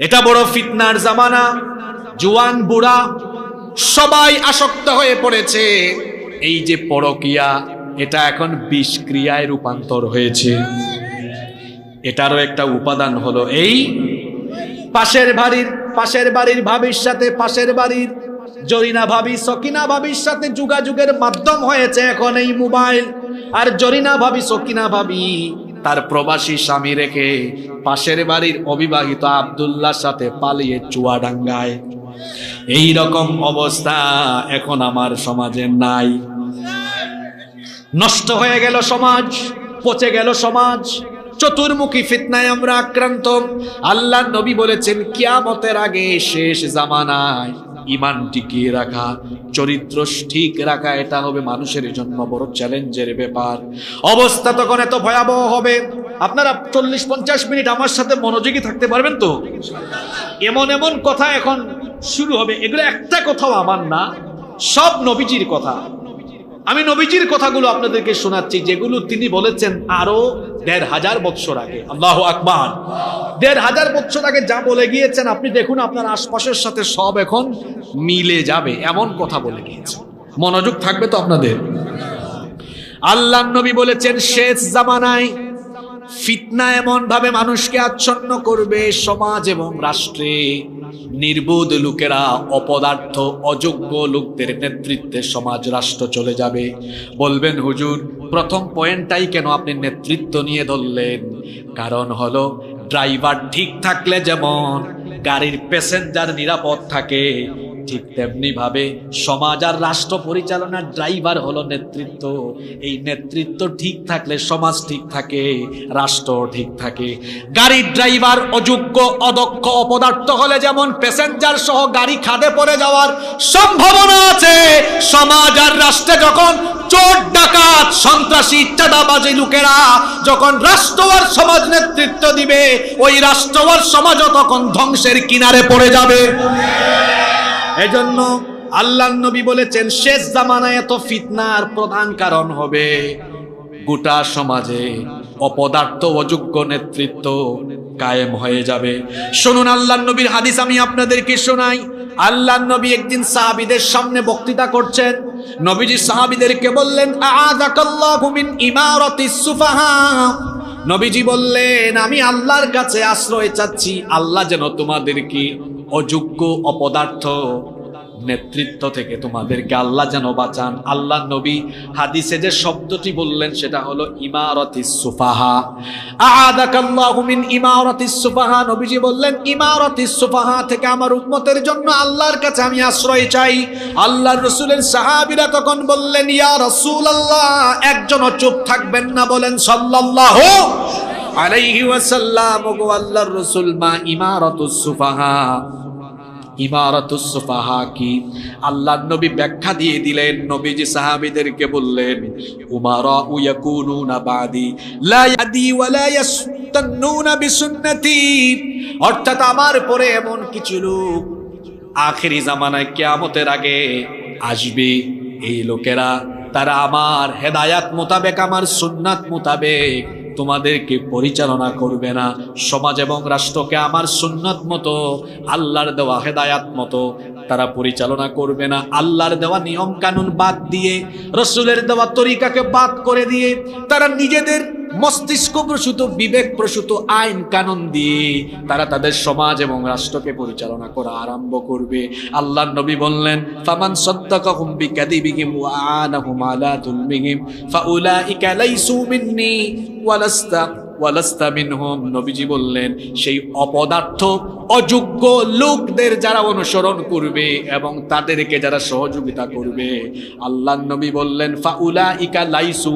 এটা বড় ফিতনার জামানা। জুয়ান, বুড়া, সবাই আসক্ত হয়ে পড়েছে। এই যে পরকিয়া, এটা এখন বিষক্রিয়ায় রূপান্তর হয়েছে। এটারও একটা উপাদান হলো এই পাশের বাড়ির পাশের বাড়ির ভাবির সাথে পাশের বাড়ির, জরিনা ভাবি, সকিনা ভাবির সাথে যোগাযোগের মাধ্যম হয়েছে এখন এই মোবাইল। আর জরিনা ভাবি, সকিনা ভাবি তার প্রবাসী স্বামী রেখে পাশের বাড়ির অবিবাহিত আব্দুল্লাহর সাথে পালিয়ে চুয়াডাঙ্গায়। এই রকম অবস্থা এখন আমার সমাজে নাই। নষ্ট হয়ে গেল সমাজ, পচে গেল সমাজ, চতুর্মুখী ফিতনায় আমরা আক্রান্ত। আল্লাহ নবী বলেছেন, কিয়ামতের আগে শেষ জামানায় ইমান টিকিয়ে রাখা, চরিত্র ঠিক রাখা, এটা হবে মানুষের জন্য বড় চ্যালেঞ্জের ব্যাপার। অবস্থা তখন এত ভয়াবহ হবে। আপনারা চল্লিশ, পঞ্চাশ মিনিট আমার সাথে মনোযোগী থাকতে পারবেন তো? এমন এমন কথা এখন শুরু হবে। এগুলো একটা কথাও আমার না, সব নবীজির কথা। আমি নবীজির কথাগুলো আপনাদেরকে শোনাচ্ছি, যেগুলো তিনি বলেছেন আরও দেড় হাজার বৎসর আগে। আল্লাহ আকবার। দেড় হাজার বৎসর আগে যা বলে গিয়েছেন, আপনি দেখুন আপনার আশপাশের সাথে সব এখন মিলে যাবে, এমন কথা বলে গিয়েছে। মনোযোগ থাকবে তো আপনাদের? আল্লাহ নবী বলেছেন, শেষ জামানায় ফিতনা এমন ভাবে মানুষকে আচ্ছন্ন করবে, সমাজ এবং রাষ্ট্রে। নির্বোধ লোকেরা, অপদার্থ, অযোগ্য লোকদের নেতৃত্বে সমাজ, রাষ্ট্র চলে যাবে। বলবেন, হুজুর, প্রথম পয়েন্টটাই কেন আপনি নেতৃত্ব নিয়ে ধরলেন? কারণ হলো, ড্রাইভার ঠিক থাকলে যেমন, গাড়ির প্যাসেঞ্জার নিরাপদ থাকে ঠিক তেমনি ভাবে সমাজ আর রাষ্ট্র পরিচালনার ড্রাইভার হলো নেতৃত্ব। এই নেতৃত্ব ঠিক থাকলে সমাজ ঠিক থাকে, রাষ্ট্র ঠিক থাকে। গাড়ির ড্রাইভার অযোগ্য, অদক্ষ, অপদার্থ হলে যেমন প্যাসেঞ্জার সহ গাড়ি খাদে পড়ে যাওয়ার সম্ভাবনা আছে, সমাজ আর রাষ্ট্রে যখন চোর, ডাকাত, সন্ত্রাসী, চাঁদাবাজি লোকেরা যখন রাষ্ট্র আর সমাজ নেতৃত্ব দিবে, ওই রাষ্ট্র আর সমাজও তখন ধ্বংসের কিনারে পড়ে যাবে। এজন্য আল্লাহ নবী বলেছেন, শেষ জামানায় এত ফিতনার প্রধান কারণ হবে গোটা সমাজে অপদার্থ অযোগ্য নেতৃত্ব কায়েম হয়ে যাবে। শুনুন আল্লাহ নবীর হাদিস আমি আপনাদেরকে শোনাই। আল্লাহ নবী একদিন সাহাবিদের সামনে বক্তৃতা করছেন। নবীজি সাহাবিদেরকে বললেন, আযাকাল্লাহু মিন ইমারাতিস সুফাহা। নবীজি বললেন আমি আল্লাহর কাছে আশ্রয় চাচ্ছি। আল্লাহ যেন তোমাদেরকে অযোগ্য অপদার্থ নেতৃত্ব থেকে তোমাদেরকে আল্লাহ যেন বাঁচান। আল্লাহ নবী হাদিসে যে শব্দটি বললেন, সেটা হলো ইমারতি সুফাহা। আদাকাল্লাহু মিন ইমারতি সুফাহা। নবীজি বললেন, ইমারতি সুফাহা থেকে আমার উম্মতের জন্য আল্লাহর কাছে আমি আশ্রয় চাই। আল্লাহর রাসূলের সাহাবীরা তখন বললেন, ইয়া রাসূলুল্লাহ, একজনও চুপ থাকবেন না। বলেন, সাল্লাল্লাহু আলাইহি ওয়াসাল্লাম। ওগো আল্লাহর রাসূল, মা ইমারাতুস সুফাহা। আল্লাহর নবী ব্যাখ্যা দিয়ে দিলেন, নবীজি বললেন অর্থাৎ আমার পরে এমন কিছু লোক আখেরি জামানায় কিয়ামতের আগে আসবে। এই লোকেরা, তারা আমার হেদায়াত মোতাবেক, আমার সুন্নাত মোতাবেক। তোমাদেরকে পরিচালনা করবে না। সমাজ এবং রাষ্ট্রকে আমার সুন্নত মতো, আল্লাহর দেওয়া হেদায়াত মতো তারা পরিচালনা করবে না। আল্লাহর দেওয়া নিয়ম কানুন বাদ দিয়ে, রসুলের দেওয়া তরিকাকে বাদ করে দিয়ে তারা নিজেদের মস্তিষ্ক প্রসূত বিবেক প্রসূত আইন কানুন দিয়ে তারা তাদের সমাজ এবং রাষ্ট্রকে পরিচালনা করা আরম্ভ করবে। আল্লাহ নবী বললেন, ফামান সাদ্দাকাহুম বিকাদিবিহিম ওয়া আনাহুম আলা যুলমিহিম ফাউলাইকা লাইসু মিন্নি ওয়ালাস্তা ওয়ালাস্তা মিনহুম, নবীজি বললেন, সেই অপদার্থ, অযোগ্য লোকদের যারা অনুসরণ করবে এবং তাদেরকে যারা সহযোগিতা করবে। আল্লাহ নবী বললেন ফাউলা ইকা লাইসু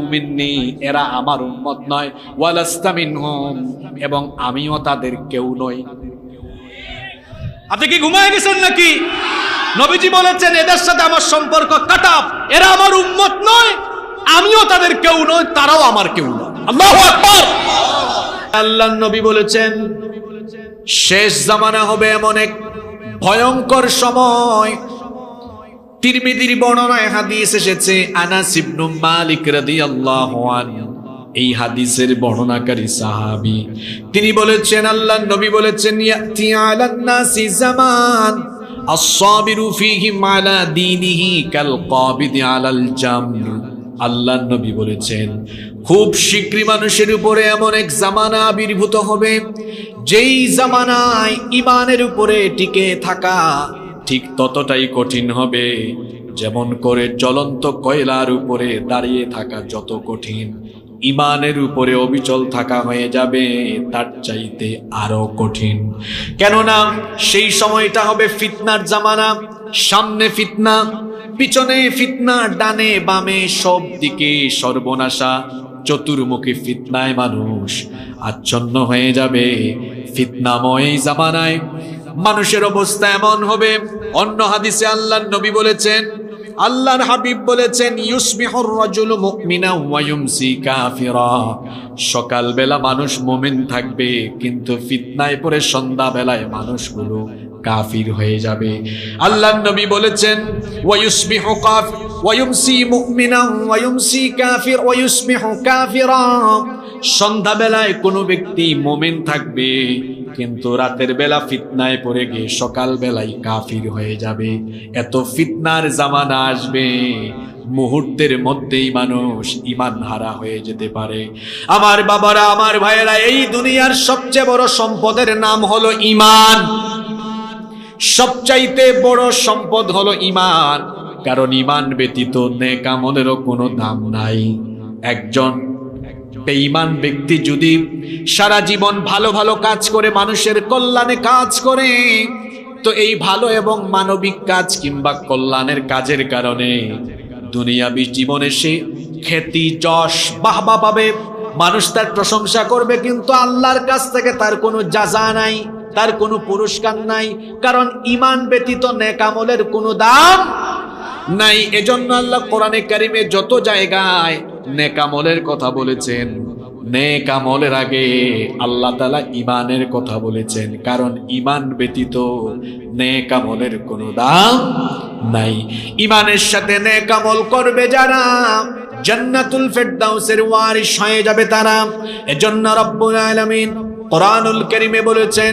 এরা আমার উম্মত নয়, ওয়ালাস্তা মিনহুম, এবং আমিও তাদের কেউ নই। আপনি কি ঘুমায় গেছেন নাকি? নবীজি বলেছেন, এদের সাথে আমার সম্পর্ক কাটাপ এরা আমার উম্মত নয়, আমিও তাদের কেউ নয় তারাও আমার কেউ নয়। আল্লাহু আকবার! আল্লাহ নবী বলেছেন, শেষ জামানা হবে এমন এক ভয়ঙ্কর সময়। তিরমিদির বর্ণনায় হাদিস এসেছে, আনাস ইবনু মালিক রাদিয়াল্লাহু আনহু। এই হাদিসের বর্ণনাকারী সাহাবি, তিনি বলেছেন আল্লাহ নবী বলেছেন, ইয়াতি আলান নাসি জামান, আস-সাবিরু ফীহিম আলা দীনিহি কাল কাবিদি আলাল জামর। আল্লাহ নবী বলেছেন, খুব শীঘ্রই মানুষের উপরে এমন এক জামানা আবির্ভূত হবে, যেই জামানায় ইমানের উপরে টিকে থাকা ঠিক ততটাই কঠিন হবে, যেমন করে জ্বলন্ত কয়লার উপরে দাঁড়িয়ে থাকা যত কঠিন ইমানের উপরে অবিচল থাকা হয়ে যাবে, তার চাইতে আরও কঠিন। কেননা, সেই সময়টা হবে ফিতনার জামানা, সামনে ফিতনা পিছনে ফিতনা, ডানে বামে সব দিকে সর্বনাশা। চতুর্মুখী ফিতনায় মানুষ আচ্ছন্ন হয়ে যাবে ফিতনাময় জামানায়। মানুষের অবস্থা এমন হবে, অন্য হাদিসে আল্লাহ নবী বলেছেন, আল্লাহর হাবিব বলেছেন, ইউসবিহুর রাজুলু মুমিনা ওয়া ইউমসি কাফিরা। সকালবেলা মানুষ মুমিন থাকবে, কিন্তু ফিতনায় পড়ে সন্ধ্যাবেলায় মানুষগুলো কাফির হয়ে যাবে। আল্লাহ নবী বলেছেন ওয়া ইউসবিহু কাফ ওয়া ইউমসি মুমিনা ওয়া ইউমসি কাফির সন্ধ্যাবেলায় কোনো ব্যক্তি মোমেন থাকবে, কিন্তু রাতের বেলা ফিতনায় পড়ে গিয়ে সকাল বেলায় কাফির হয়ে যাবে। এত ফিতনার জামানা আসবে, মুহূর্তের মধ্যেই মানুষ ইমান হারা হয়ে যেতে পারে। আমার বাবারা, আমার ভাইয়েরা, এই দুনিয়ার সবচেয়ে বড় সম্পদের নাম হলো ইমান সবচাইতে বড় সম্পদ হলো ইমান কারণ ইমান ব্যতীত নেক আমলেরও কোনো দাম নাই। একজন বেঈমান ব্যক্তি যদি সারা জীবন ভালো ভালো কাজ করে, মানুষের কল্যাণে কাজ করে, তো এই ভালো এবং মানবিক কাজ কিংবা কল্যাণের কাজের কারণে দুনিয়াবি জীবনে সে খ্যাতি, যশ, বাহবা পাবে। মানুষ তার প্রশংসা করবে, কিন্তু আল্লাহর কাছ থেকে তার কোনো যাজা নাই। তার কোনো পুরস্কার নাই, কারণ ইমান ব্যতীত নেকামলের কোনো দাম নাই। এজন্য আল্লাহ কোরআনে কারিমে যত জায়গায় নেকামলের কথা বলেছেন নেকামলের আগে আল্লাহ তালা ইমানের কথা বলেছেন, কারণ ইমান ব্যতীত নেকামলের কোনো দাম নাই। ইমানের সাথে নেকামল করবে যারা, জান্নাতুল ফেরদাউসের ওয়ারিশ হয়ে যাবে তারা। এজন্য রব্বুল আলামিন কোরআনুল কারীমে বলেছেন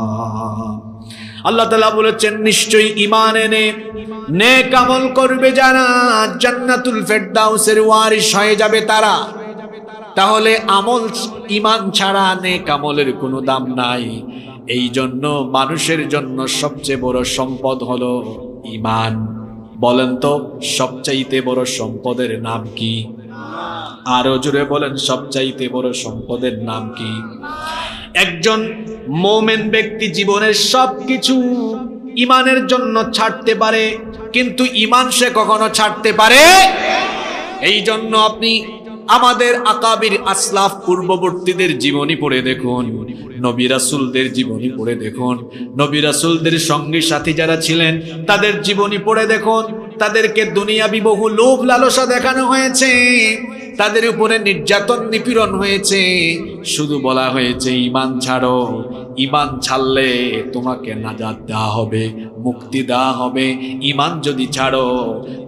আল্লাহ তালা বলেছেন, নিশ্চয়ই ইমান এনে নে কামল করবে যারা জান্নাতুল ফেরদাউসের ওয়ারিশ হয়ে যাবে তারা। তাহলে আমল ইমান ছাড়া নেক আমলের কোনো দাম নাই। এই জন্য মানুষের জন্য সবচেয়ে বড় সম্পদ হলো ইমান বলেন তো, সবচাইতে বড় সম্পদের নাম কি? আরও জুড়ে বলেন, সবচাইতে বড় সম্পদের নাম কি? একজন মোমেন ব্যক্তি জীবনের সবকিছু ইমানের জন্য ছাড়তে পারে, কিন্তু ইমান সে কখনো ছাড়তে পারে? এই জন্য আপনি আমাদের আকাবির আসলাফ পূর্ববর্তীদের জীবনী পড়ে দেখুন, নবী রাসূলদের জীবনী পড়ে দেখুন, নবী রাসূলদের সঙ্গী সাথী যারা ছিলেন, তাদের জীবনী পড়ে দেখুন, তাদেরকে দুনিয়াবি বহু লোভ লালসা দেখানো হয়েছে। তাদের উপরে নির্যাতন নিপীড়ন হয়েছে। শুধু বলা হয়েছে, ইমান ছাড়ো, ইমান ছাড়লে তোমাকে নাজাত দেওয়া হবে, মুক্তি দেওয়া হবে। ইমান যদি ছাড়ো,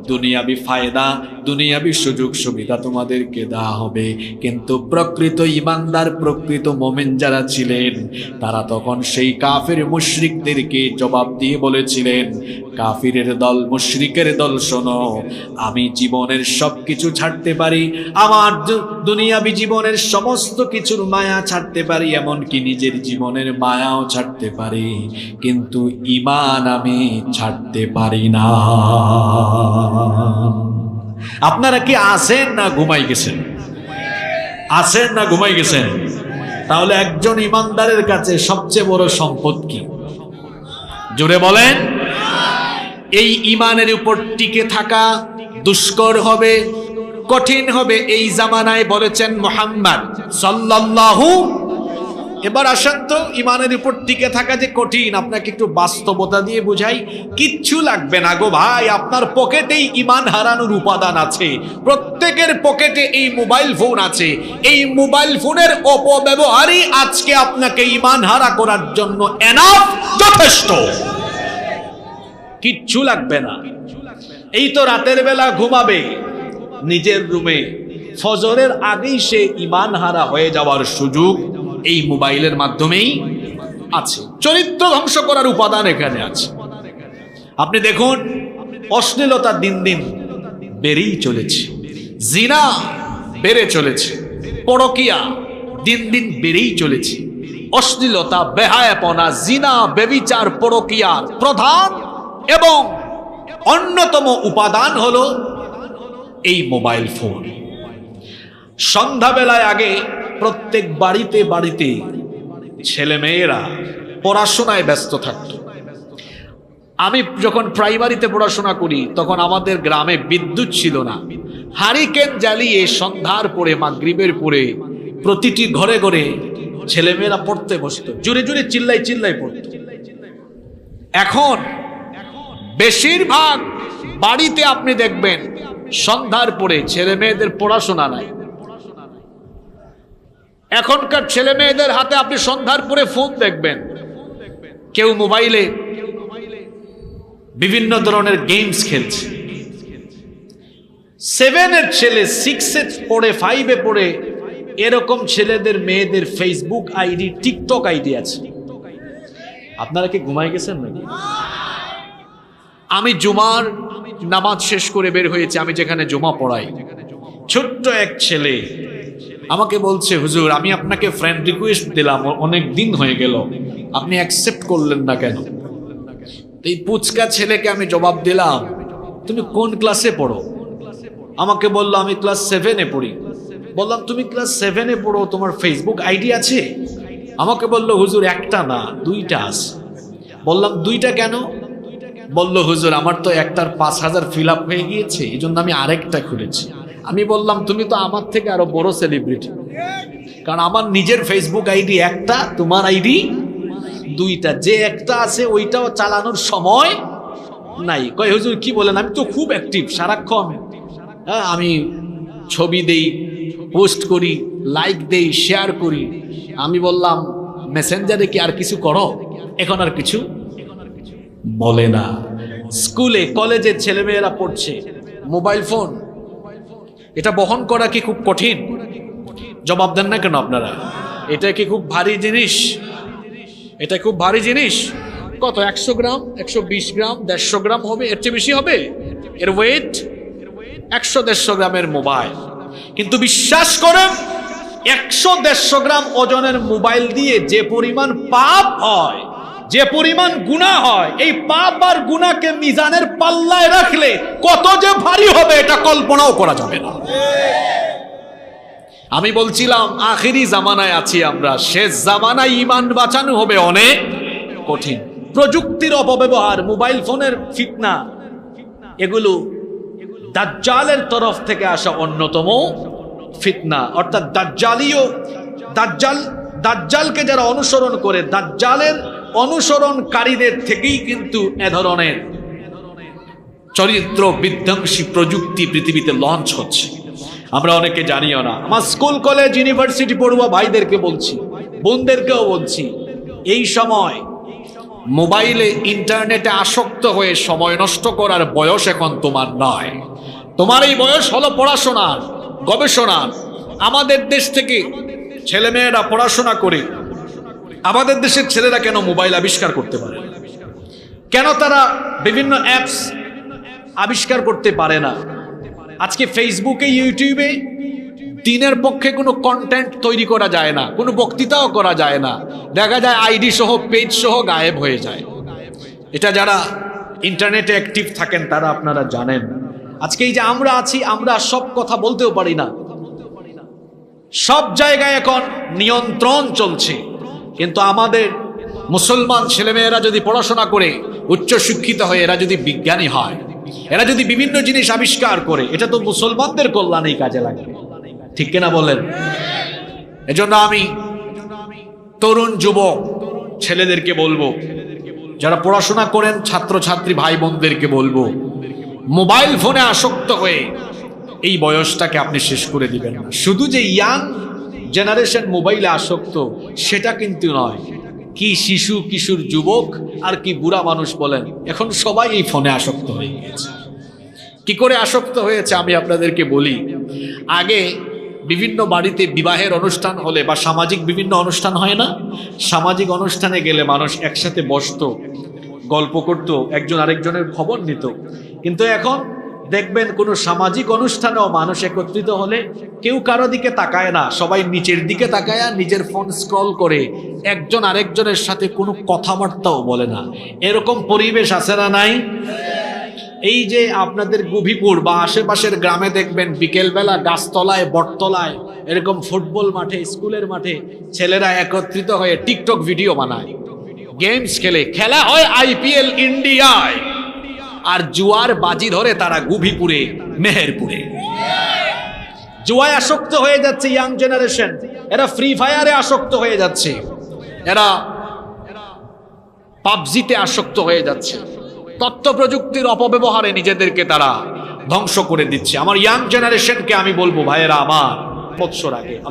দুনিয়াবি ফায়দা, দুনিয়াবি সুযোগ সুবিধা তোমাদেরকে দেওয়া হবে। কিন্তু প্রকৃত ইমানদার, প্রকৃত মোমেন যারা ছিলেন, তারা তখন সেই কাফের মুশরিকদেরকে জবাব দিয়ে বলেছিলেন কাফিরের দল, মুশরিকের দল, শোনো। আমি জীবনের সব কিছু ছাড়তে পারি, আমার দুনিয়াবি জীবনের সমস্ত কিছুর মায়া ছাড়তে পারি, এমনকি নিজের জীবনের মায়াও ছাড়তে পারি। কিন্তু ইমান আমি ছাড়তে পারি না। আপনারা কি আছেন না ঘুমাই গেছেন? আছেন না ঘুমাই গেছেন? তাহলে একজন ইমানদারের কাছে সবচেয়ে বড় সম্পদ কি? জোরে বলেন। এই ইমানের উপর টিকে থাকা দুষ্কর হবে, কঠিন হবে এই জামানায় বলেছেন মোহাম্মদ সাল্লাল্লাহু। এবার আসেন তো ইমানের উপর টিকে থাকা যে কঠিন, আপনাকে একটু বাস্তবতা দিয়ে বুঝাই, কিচ্ছু লাগবে না গো ভাই, আপনার পকেটেই ইমান হারানোর উপাদান আছে, প্রত্যেকের পকেটে এই মোবাইল ফোন আছে, এই মোবাইল ফোনের অপব্যবহারই আজকে আপনাকে ইমান হারা করার জন্য এনাফ যথেষ্ট। কিচ্ছু লাগবে না। এই তো রাতের বেলা ঘুমাবে। নিজের রুমে ফজরের আগেই সে ইমান হারা হয়ে যাওয়ার সুযোগ এই মোবাইলের মাধ্যমেই আছে। চরিত্র ধ্বংস করার উপাদান এখানে আছে। আপনি দেখুন, অশ্লীলতা দিন দিন বেড়েই চলেছে। জিনা বেড়ে চলেছে। পরকিয়া দিন দিন বেড়েই চলেছে। অশ্লীলতা, বেহায়াপনা, জিনা, বেবিচার, পরকিয়ার প্রধান এবং অন্যতম উপাদান হলো এই মোবাইল ফোন। সন্ধ্যাবেলায় আগে প্রত্যেক বাড়িতে বাড়িতে ছেলে মেয়েরা পড়াশোনায় ব্যস্ত থাকত। আমি যখন প্রাইমারিতে পড়াশোনা করি, তখন আমাদের গ্রামে বিদ্যুৎ ছিল না। হারিকেন জ্বালিয়ে সন্ধ্যার পরে, মাগরিবের পরে প্রতিটি ঘরে ঘরে ছেলেমেয়েরা পড়তে বসতো। জুড়ে জুড়ে চিল্লাই চিল্লাই পড়তো। এখন বেশিরভাগ বাড়িতে আপনি দেখবেন সন্ধ্যার পরে ছেলে মেয়েদের পড়াশোনা নাই। এখনকার ছেলে মেয়েদের হাতে আপনি সন্ধ্যার পরে ফোন দেখবেন। কেউ মোবাইলে বিভিন্ন ধরনের গেমস খেলছে। সেভেনের ছেলে, সিক্সে পড়ে ফাইভে পড়ে এরকম ছেলেদের মেয়েদের ফেসবুক আইডি, টিকটক আইডি আছে। আপনারা কি ঘুমাই গেছেন নাকি? আমি জুমার নামাজ শেষ করে বের হয়েছে আমি যেখানে জুমা পড়াই। ছোট্ট এক ছেলে। আমাকে বলছে হুজুর আমি আপনাকে ফ্রেন্ড রিকোয়েস্ট দিলাম অনেক দিন হয়ে গেল। আপনি অ্যাকসেপ্ট করলেন না কেন? এই পুচকা ছেলেকে আমি জবাব দিলাম তুমি কোন ক্লাসে পড়ো? আমাকে বলল আমি ক্লাস সেভেনে পড়ি। বললাম তুমি ক্লাস সেভেনে পড়ো তোমার ফেসবুক আইডি আছে? আমাকে বলল হুজুর একটা না দুইটা আছে। বললাম দুইটা কেন? বলল, হুজুর, আমার তো একটার পাঁচ হাজার ফিল আপ হয়ে গিয়েছে এই জন্য আমি আরেকটা খুলেছি। আমি বললাম, তুমি তো আমার থেকে আরও বড় সেলিব্রিটি কারণ আমার নিজের ফেসবুক আইডি একটা, তোমার আইডি দুইটা। যে একটা আছে, ওইটাও চালানোর সময় নাই। কয়, হুজুর, কি বলেন? আমি তো খুব অ্যাক্টিভ সারাক্ষণ হ্যাঁ আমি ছবি দেই, পোস্ট করি লাইক দেই শেয়ার করি। আমি বললাম মেসেঞ্জারে কি আর কিছু করো? এখন আর কিছু বলে না। স্কুলে কলেজে ছেলেমেয়েরা পড়ছে। Mobile phone. এটা বহন করা কি খুব কঠিন? জবাব দেন না কেন আপনারা? এটা কি খুব ভারী জিনিস? এটা খুব ভারী জিনিস? কত একশো গ্রাম একশো বিশ গ্রাম দেড়শো গ্রাম হবে? এর চেয়ে বেশি হবে? এর ওয়েট একশো দেড়শো গ্রামের মোবাইল। কিন্তু বিশ্বাস করেন একশো দেড়শো গ্রাম ওজনের মোবাইল দিয়ে যে পরিমাণ পাপ হয় যে পরিমাণ গুণা হয়, এই পাপ আর গুণাকে মিজানের পাল্লায় রাখলে কত যে ভারী হবে, এটা কল্পনাও করা যাবে না। আমি বলছিলাম, আখেরি জামানায় আছি আমরা, শেষ জামানায় ইমান বাঁচানো হবে অনেক কঠিন। প্রযুক্তির অপব্যবহার, মোবাইল ফোনের ফিতনা, এগুলো দাজ্জালের তরফ থেকে আসা অন্যতম ফিতনা। অর্থাৎ দাজ্জালীয় দাজ্জাল, দাজ্জালকে যারা অনুসরণ করে, দাজ্জালের অনুসরণকারীদের থেকেই কিন্তু এ ধরনের চরিত্র বিধ্বংসী প্রযুক্তি পৃথিবীতে লঞ্চ হচ্ছে। আমরা অনেকে জানিও না। আমার স্কুল কলেজ ইউনিভার্সিটি পড়ুয়া ভাইদেরকে বলছি, বোনদেরকেও বলছি, এই সময় মোবাইলে ইন্টারনেটে আসক্ত হয়ে সময় নষ্ট করার বয়স এখন তোমার নয়। তোমার এই বয়স হলো পড়াশোনার, গবেষণার। আমাদের দেশ থেকে ছেলেমেয়েরা পড়াশোনা করে আমাদের দেশের ছেলেরা কেন মোবাইল আবিষ্কার করতে পারে? কেন তারা বিভিন্ন অ্যাপস আবিষ্কার করতে পারে না? আজকে ফেসবুকে ইউটিউবে দিনের পক্ষে কোনো কন্টেন্ট তৈরি করা যায় না, কোনো বক্তৃতাও করা যায় না। দেখা যায় আইডি সহ পেজ সহ গায়েব হয়ে যায়। এটা যারা ইন্টারনেটে অ্যাক্টিভ থাকেন, তারা আপনারা জানেন। আজকে এই যে আমরা আছি, আমরা সব কথা বলতেও পারি না। সব জায়গায় এখন নিয়ন্ত্রণ চলছে। কিন্তু আমাদের মুসলমান ছেলেমেয়েরা যদি পড়াশোনা করে উচ্চ শিক্ষিত হয়ে এরা যদি বিজ্ঞানী হয়, এরা যদি বিভিন্ন জিনিস আবিষ্কার করে, এটা তো মুসলমানদের কল্যাণেই কাজে লাগবে ঠিক কিনা বলেন? এজন্য আমি তরুণ যুবক ছেলেদেরকে বলব, যারা পড়াশোনা করেন, ছাত্রছাত্রী ভাই বোনদেরকে বলব, মোবাইল ফোনে আসক্ত হয়ে এই বয়সটাকে আপনি শেষ করে দিবেন না। শুধু যে ইয়াং জেনারেশন মোবাইলে আসক্ত, সেটা কিন্তু নয়। কি শিশু, কিশোর যুবক আর কি বুড়া মানুষ বলেন, এখন সবাই এই ফোনে আসক্ত হয়ে গিয়েছে। কি করে আসক্ত হয়েছে আমি আপনাদেরকে বলি, আগে বিভিন্ন বাড়িতে বিবাহের অনুষ্ঠান হলে বা সামাজিক বিভিন্ন অনুষ্ঠান হয় না, সামাজিক অনুষ্ঠানে গেলে মানুষ একসাথে বসতো, গল্প করত, একজন আরেকজনের খবর নিত। কিন্তু এখন দেখবেন কোনো সামাজিক অনুষ্ঠানেও মানুষ একত্রিত হলে কেউ কারও দিকে তাকায় না, সবাই নিচের দিকে তাকায় নিজের ফোন স্ক্রল করে একজন আরেকজনের সাথে কোনো কথাবার্তাও বলে না। এরকম পরিবেশ আছে না নাই? এই যে আপনাদের গুভিপুর বা আশেপাশের গ্রামে দেখবেন বিকেলবেলা গাছতলায়, বটতলায়, এরকম ফুটবল মাঠে, স্কুলের মাঠে ছেলেরা একত্রিত হয়ে টিকটক ভিডিও বানায়, গেমস খেলে, খেলা হয় আইপিএল ইন্ডিয়ায়। আর জুয়ার বাজি ধরে তারা গুভিপুরে, মেহেরপুরে। জুয়ায় আসক্ত হয়ে যাচ্ছে ইয়াং জেনারেশন। এরা ফ্রি ফায়ারে আসক্ত হয়ে যাচ্ছে। এরা পাবজিতে আসক্ত হয়ে যাচ্ছে। তথ্য প্রযুক্তির অপব্যবহারে নিজেদেরকে তারা ধ্বংস করে দিচ্ছে। আমার ইয়াং জেনারেশনকে আমি বলব, ভাইয়েরা, আমার বৎসর আগে।